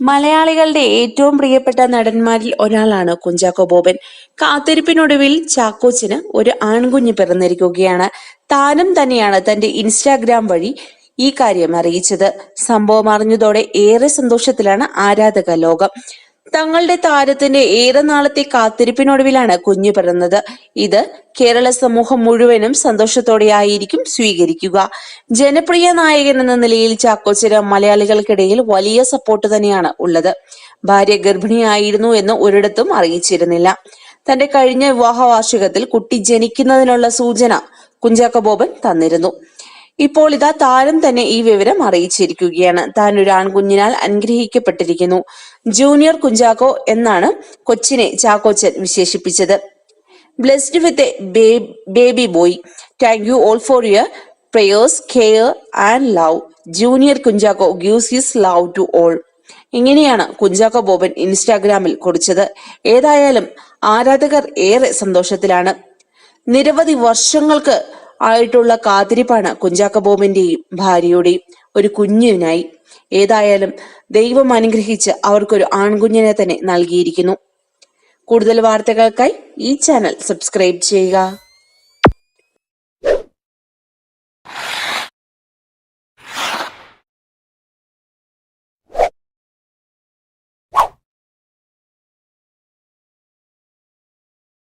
മലയാളികളുടെ ഏറ്റവും പ്രിയപ്പെട്ട നടന്മാരിൽ ഒരാളാണ് കുഞ്ചാക്കോ ബോബൻ. കാത്തിരിപ്പിനൊടുവിൽ ചാക്കോച്ചിന് ഒരു ആൺകുഞ്ഞ് പിറന്നിരിക്കുകയാണ്. താനും തന്നെയാണ് തന്റെ ഇൻസ്റ്റാഗ്രാം വഴി ഈ കാര്യം അറിയിച്ചത്. സംഭവം അറിഞ്ഞതോടെ ഏറെ സന്തോഷത്തിലാണ് ആരാധക ലോകം തങ്ങളുടെ താരത്തിന്റെ ഏറെ നാളത്തെ കാത്തിരിപ്പിനൊടുവിലാണ് കുഞ്ഞു പിറന്നത്. ഇത് കേരള സമൂഹം മുഴുവനും സന്തോഷത്തോടെയായിരിക്കും സ്വീകരിക്കുക. ജനപ്രിയ നായകൻ എന്ന നിലയിൽ ചാക്കോച്ചിര മലയാളികൾക്കിടയിൽ വലിയ സപ്പോർട്ട് തന്നെയാണ് ഉള്ളത്. ഭാര്യ ഗർഭിണിയായിരുന്നു എന്ന് ഒരിടത്തും അറിയിച്ചിരുന്നില്ല. തന്റെ കഴിഞ്ഞ വിവാഹ വാർഷികത്തിൽ കുട്ടി ജനിക്കുന്നതിനുള്ള സൂചന കുഞ്ചാക്കബോബൻ തന്നിരുന്നു. ഇപ്പോൾ ഇതാ താരം തന്നെ ഈ വിവരം അറിയിച്ചിരിക്കുകയാണ്. താൻ ഒരു ആൺകുഞ്ഞിനാൽ അനുഗ്രഹിക്കപ്പെട്ടിരിക്കുന്നു. ജൂനിയർ കുഞ്ചാക്കോ എന്നാണ് കൊച്ചിനെ ചാക്കോച്ചൻ വിശേഷിപ്പിച്ചത്. Blessed with a baby boy. Thank you all for your prayers care and love. Junior Kunchacko gives his love to all. ഇങ്ങനെയാണ് കുഞ്ചാക്കോ ബോബൻ ഇൻസ്റ്റാഗ്രാമിൽ കുറിച്ചത്. ഏതായാലും ആരാധകർ ഏറെ സന്തോഷത്തിലാണ്. നിരവധി വർഷങ്ങൾക്ക് ആയിട്ടുള്ള കാത്തിരിപ്പാണ് കുഞ്ചാക്ക ബോബന്റെയും ഭാര്യയുടെയും ഒരു കുഞ്ഞിനായി. ഏതായാലും ദൈവം അനുഗ്രഹിച്ച് അവർക്കൊരു ആൺകുഞ്ഞിനെ തന്നെ നൽകിയിരിക്കുന്നു. കൂടുതൽ വാർത്തകൾക്കായി ഈ ചാനൽ സബ്സ്ക്രൈബ് ചെയ്യുക.